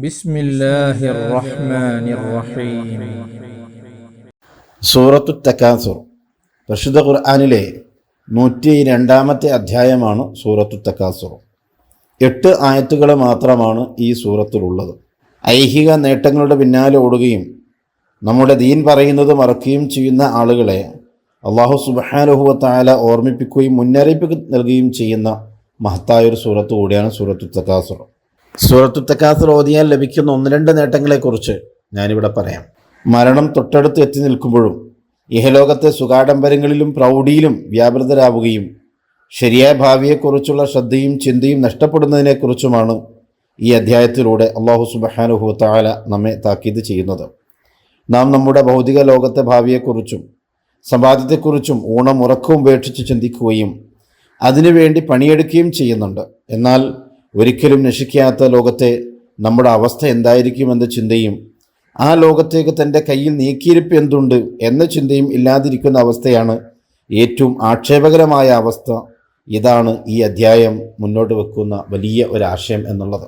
بسم الله الرحمن الرحيم സൂറത്തു തക്കാസുർ പരിശുദ്ധ ഖുർആാനിലെ നൂറ്റി രണ്ടാമത്തെ അധ്യായമാണ് സൂറത്തു തക്കാസുർ എട്ട് ആയത്തുകൾ മാത്രമാണ് ഈ സൂറത്തിലുള്ളത് ഐഹിക നേട്ടങ്ങളുടെ പിന്നാലെ ഓടുകയും നമ്മുടെ ദീൻ പറയുന്നത് മറക്കുകയും ചെയ്യുന്ന ആളുകളെ അള്ളാഹു സുബാനുഹുവത്തായ ഓർമ്മിപ്പിക്കുകയും മുന്നറിയിപ്പ് നൽകുകയും ചെയ്യുന്ന മഹത്തായൊരു സൂറത്ത് കൂടിയാണ് സൂറത്തു തക്കാസുർ സൂറത്തു തക്കാസർ ഓതിയാൽ ലഭിക്കുന്ന ഒന്ന് രണ്ട് നേട്ടങ്ങളെക്കുറിച്ച് ഞാനിവിടെ പറയാം. മരണം തൊട്ടടുത്ത് എത്തി നിൽക്കുമ്പോഴും ഇഹലോകത്തെ സുഖാഡംബരങ്ങളിലും പ്രൗഢിയിലും വ്യാപൃതരാവുകയും ശരിയായ ഭാവിയെക്കുറിച്ചുള്ള ശ്രദ്ധയും ചിന്തയും നഷ്ടപ്പെടുന്നതിനെക്കുറിച്ചുമാണ് ഈ അധ്യായത്തിലൂടെ അള്ളാഹു സുബഹാനുഹുത്താല നമ്മെ താക്കീത് ചെയ്യുന്നത്. നാം നമ്മുടെ ഭൗതിക ലോകത്തെ ഭാവിയെക്കുറിച്ചും സമ്പാദ്യത്തെക്കുറിച്ചും ഊണം ഉറക്കവും ഉപേക്ഷിച്ച് ചിന്തിക്കുകയും അതിനുവേണ്ടി പണിയെടുക്കുകയും ചെയ്യുന്നുണ്ട്. എന്നാൽ ഒരിക്കലും നശിക്കാത്ത ലോകത്തെ നമ്മുടെ അവസ്ഥ എന്തായിരിക്കുമെന്ന ചിന്തയും ആ ലോകത്തേക്ക് തന്റെ കയ്യിൽ നീക്കിയിരിപ്പ് എന്തുണ്ട് എന്ന ചിന്തയും ഇല്ലാതിരിക്കുന്ന അവസ്ഥയാണ് ഏറ്റവും ആക്ഷേപകരമായ അവസ്ഥ. ഇതാണ് ഈ അധ്യായം മുന്നോട്ട് വെക്കുന്ന വലിയ ഒരാശയം എന്നുള്ളത്.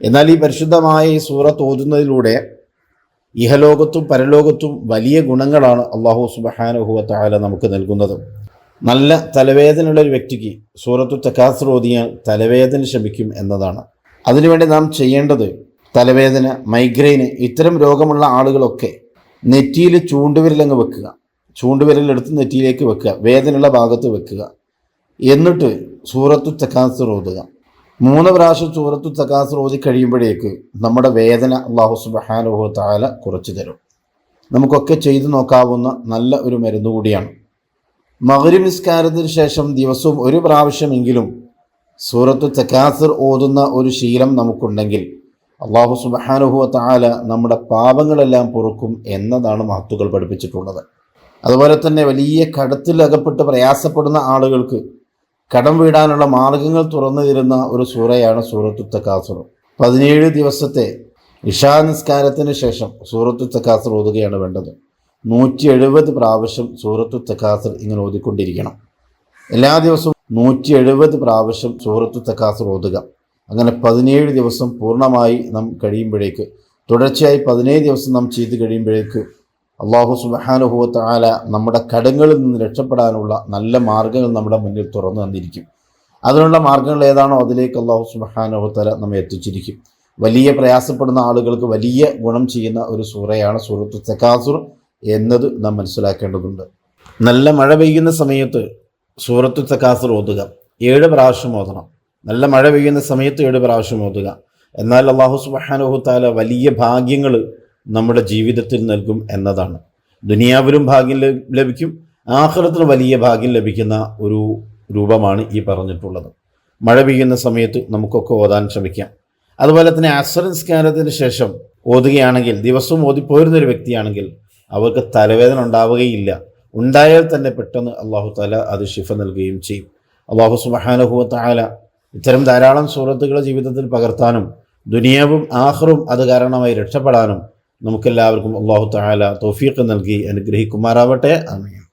എന്നാൽ ഈ പരിശുദ്ധമായ ഈ സൂറത്ത് ഓതുന്നതിലൂടെ ഇഹലോകത്തും പരലോകത്തും വലിയ ഗുണങ്ങളാണ് അള്ളാഹു സുബഹാനുഹുവത്തായ നമുക്ക് നൽകുന്നത്. നല്ല തലവേദനയുള്ള ഒരു വ്യക്തിക്ക് സൂറത്തു തക്കാസർ ഓതിയാൽ തലവേദന ശമിക്കും എന്നതാണ്. അതിനുവേണ്ടി നാം ചെയ്യേണ്ടത് തലവേദന മൈഗ്രെയിന് ഇത്തരം രോഗമുള്ള ആളുകളൊക്കെ നെറ്റിയിൽ ചൂണ്ടുവിരലങ്ങ് വെക്കുക. ചൂണ്ടുവിരലെടുത്ത് നെറ്റിയിലേക്ക് വെക്കുക. വേദനയുള്ള ഭാഗത്ത് വെക്കുക. എന്നിട്ട് സൂറത്തു തക്കാസർ ഓതുക. മൂന്ന് പ്രാവശ്യം സൂറത്തു തക്കാസർ ഓതി കഴിയുമ്പോഴേക്ക് നമ്മുടെ വേദന അള്ളാഹു സുബഹാനുഹു താല കുറച്ചു തരും. നമുക്കൊക്കെ ചെയ്തു നോക്കാവുന്ന നല്ല ഒരു മരുന്ന് കൂടിയാണ്. മകരി നിസ്കാരത്തിന് ശേഷം ദിവസവും ഒരു പ്രാവശ്യമെങ്കിലും സൂറത്തു തക്കാസർ ഓതുന്ന ഒരു ശീലം നമുക്കുണ്ടെങ്കിൽ അള്ളാഹു സുബഹാനുഹുവ താല നമ്മുടെ പാപങ്ങളെല്ലാം പൊറുക്കും എന്നതാണ് മഹത്തുക്കൾ പഠിപ്പിച്ചിട്ടുള്ളത്. അതുപോലെ തന്നെ വലിയ കടത്തിൽ അകപ്പെട്ട് പ്രയാസപ്പെടുന്ന ആളുകൾക്ക് കടം വീടാനുള്ള മാർഗങ്ങൾ തുറന്നു തരുന്ന ഒരു സൂറയാണ് സൂറത്തു തക്കാസുർ പതിനേഴ് ദിവസത്തെ ഇഷാ നിസ്കാരത്തിന് ശേഷം സൂറത്തു തക്കാസുർ ഓതുകയാണ് വേണ്ടത്. നൂറ്റി എഴുപത് പ്രാവശ്യം സൂറത്തു തക്കാസർ ഇങ്ങനെ ഓതിക്കൊണ്ടിരിക്കണം. എല്ലാ ദിവസവും നൂറ്റി എഴുപത് പ്രാവശ്യം സൂറത്തു തക്കാസർ ഓതുക. അങ്ങനെ പതിനേഴ് ദിവസം പൂർണമായി നാം കഴിയുമ്പോഴേക്ക് തുടർച്ചയായി പതിനേഴ് ദിവസം നാം ചെയ്ത് കഴിയുമ്പോഴേക്ക് അള്ളാഹു സുബഹാനുഭവത്ത ആല നമ്മുടെ കടങ്ങളിൽ നിന്ന് രക്ഷപ്പെടാനുള്ള നല്ല മാർഗങ്ങൾ നമ്മുടെ മുന്നിൽ തുറന്നു തന്നിരിക്കും. അതിനുള്ള മാർഗങ്ങൾ ഏതാണോ അതിലേക്ക് അള്ളാഹു സുബാനുഭവത്തല നമ്മെ എത്തിച്ചിരിക്കും. വലിയ പ്രയാസപ്പെടുന്ന ആളുകൾക്ക് വലിയ ഗുണം ചെയ്യുന്ന ഒരു സൂറയാണ് സൂറത്ത് തക്കാസുർ എന്നത് നാം മനസ്സിലാക്കേണ്ടതുണ്ട്. നല്ല മഴ പെയ്യുന്ന സമയത്ത് സൂറത്ത് തക്കാസർ ഓതുക. ഏഴ് പ്രാവശ്യം ഓതണം. നല്ല മഴ പെയ്യുന്ന സമയത്ത് ഏഴ് പ്രാവശ്യം ഓതുക. എന്നാൽ അള്ളാഹു സുബഹാനുഹുത്താല വലിയ ഭാഗ്യങ്ങൾ നമ്മുടെ ജീവിതത്തിൽ നൽകും എന്നതാണ്. ദുനിയാവിലും ഭാഗ്യം ലഭിക്കും. ആഹ്ലത്തിൽ വലിയ ഭാഗ്യം ലഭിക്കുന്ന ഒരു രൂപമാണ് ഈ പറഞ്ഞിട്ടുള്ളത്. മഴ പെയ്യുന്ന സമയത്ത് നമുക്കൊക്കെ ഓതാൻ ശ്രമിക്കാം. അതുപോലെ തന്നെ അസംസ്കാരത്തിന് ശേഷം ഓതുകയാണെങ്കിൽ ദിവസവും ഓതിപ്പോരുന്ന ഒരു വ്യക്തിയാണെങ്കിൽ അവർക്ക് തലവേദന ഉണ്ടാവുകയില്ല. ഉണ്ടായാൽ തന്നെ പെട്ടെന്ന് അള്ളാഹു താല അത് ശിഫ നൽകുകയും ചെയ്യും. അള്ളാഹു സുബഹാനുഹുവ താല ഇത്തരം ധാരാളം സൂറത്തുകൾ ജീവിതത്തിൽ പകർത്താനും ദുനിയാവും ആഹ്റും അത് കാരണമായി രക്ഷപ്പെടാനും നമുക്കെല്ലാവർക്കും അള്ളാഹു താല തൗഫീഖ് നൽകി അനുഗ്രഹിക്കുമാറാവട്ടെ. ആമീൻ.